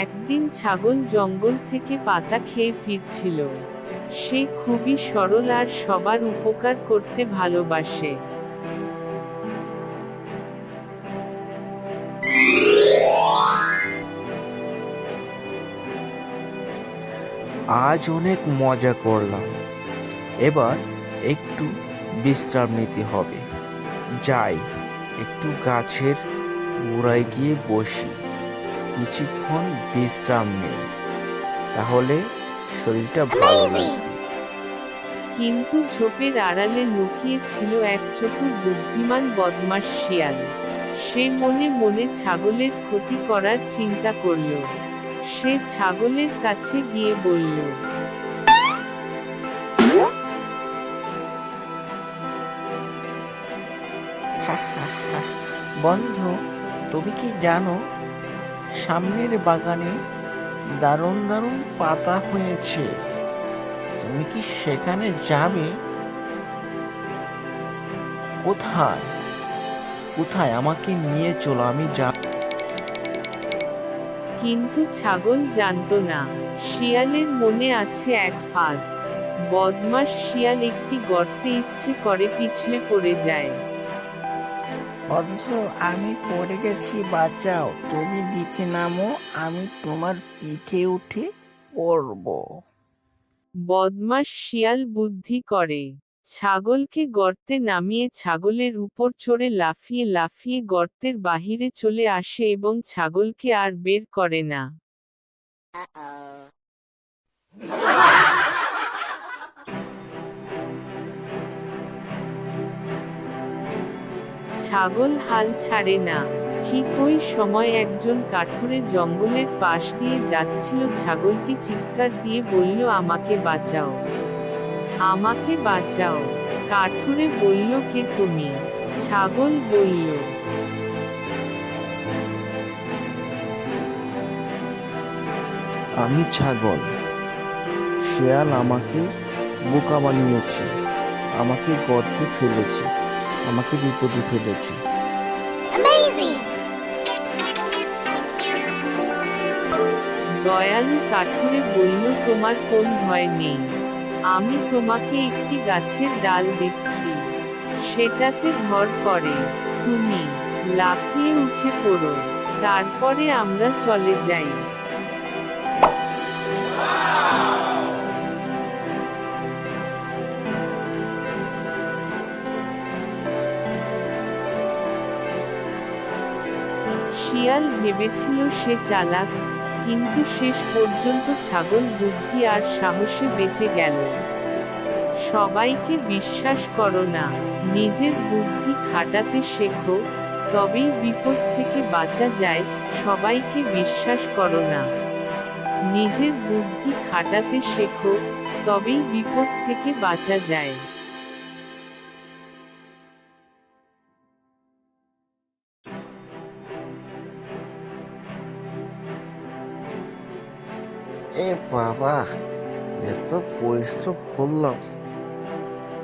একদিন ছাগল জঙ্গল থেকে পাতা খেয়ে ফিরছিল। সে খুবই সরল আর সবার উপকার করতে ভালোবাসে। আজ অনেক মজা করলাম। এবার একটু বিশ্রাম নিতে হবে। যাই, একটু গাছের গোড়ায় গিয়ে বসি। কিছুক্ষণ বিশ্রাম নেই তাহলে শরীরটা ভালো লাগবে। কিন্তু ঝোপের আড়ালে লুকিয়ে ছিল এক চতুর বুদ্ধিমান বদমাস শিয়াল। সে মনে মনে ছাগলের ক্ষতি করার চিন্তা করল। সে ছাগলের কাছে গিয়ে বলল বন্ধু তুমি কি জানো সামনের বাগানে দারুণ দারুণ পাতা হয়েছে। তুমি কি সেখানে যাবে? কোথায়? কোথায় আমাকে নিয়ে চলো, আমি যা কিন্তু ছাগল জানতো না। শিয়ালের মনে আছে এক ফাঁদ বদমাস শিয়াল একটি গর্তে ইচ্ছে করে পিছলে পড়ে যায়। বন্ধু আমি পড়ে গেছি বাঁচাও। তুমি নিচে নামো আমি তোমার পিঠে উঠে পড়ব। বদমাস শিয়াল বুদ্ধি করে। ছাগলকে গর্তে নামিয়ে ছাগলের উপর চড়ে লাফিয়ে লাফিয়ে গর্তের বাহিরে চলে আসে এবং ছাগলকে আর বের করে না। ছাগল হাল ছাড়ে না। ঠিক ওই সময় একজন কাঠুরে জঙ্গলের পাশ দিয়ে যাচ্ছিল, ছাগলটি চিৎকার দিয়ে বলল, আমাকে বাঁচাও। আমাকে বাঁচাও। কাঠুরে বলল, কে তুমি? ছাগল বলল, আমি ছাগল। শেয়াল আমাকে বোকা বানিয়েছে, আমাকে গর্তে ফেলেছে। আমাকে বিপদে ফেলেছে। দয়ালু কাঠুরে বলল তোমার কোন ভয় নেই? আমি তোমাকে একটি গাছের ডাল দিচ্ছি। সেটাতে ভর করে। তুমি লাফিয়ে উঠে পড়ো। তারপরে আমরা চলে যাই। শিয়াল ভেবেছিল সে চালাক, কিন্তু শেষ পর্যন্ত ছাগল বুদ্ধি আর সাহসে বেঁচে গেল। সবাইকে বিশ্বাস করো না, নিজের বুদ্ধি খাটাতে শেখো, তবেই বিপদ থেকে বাঁচা যায়, সবাইকে বিশ্বাস করো না। নিজের বুদ্ধি খাটাতে শেখো, তবেই বিপদ থেকে বাঁচা যায়। এ বাবা, এত পরিশ্রম করলাম।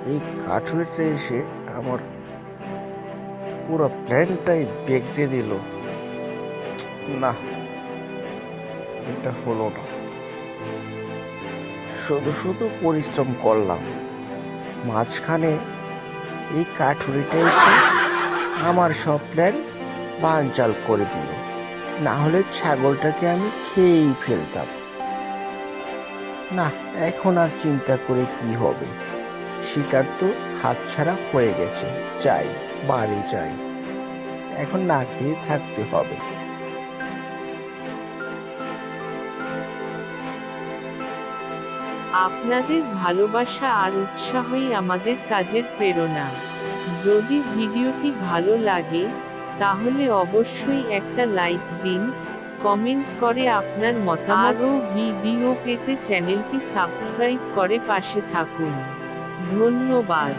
এই কাঠুরিটা এসে আমার পুরো প্ল্যানটাই বেগড়ে দিল। না, এটা হলো না। শুধু শুধু পরিশ্রম করলাম। মাঝখানে এই কাঠুরিটা এসে আমার সব প্ল্যান বানচাল করে দিল। না হলে ছাগলটাকে আমি খেয়েই ফেলতাম। না, এখন আর চিন্তা করে কি হবে? শিকার তো হাতছাড়া হয়ে গেছে, চাই, বাড়ি চাই। এখন না খেয়ে থাকতে হবে। আপনাদের ভালোবাসা আর উৎসাহই আমাদের কাজের প্রেরণা। যদি ভিডিওটি ভালো লাগে, তাহলে অবশ্যই একটা লাইক দিন কমেন্ট করে আপনার মতামত। ভিডিও পেতে চ্যানেলটি সাবস্ক্রাইব করে পাশে থাকুন। ধন্যবাদ।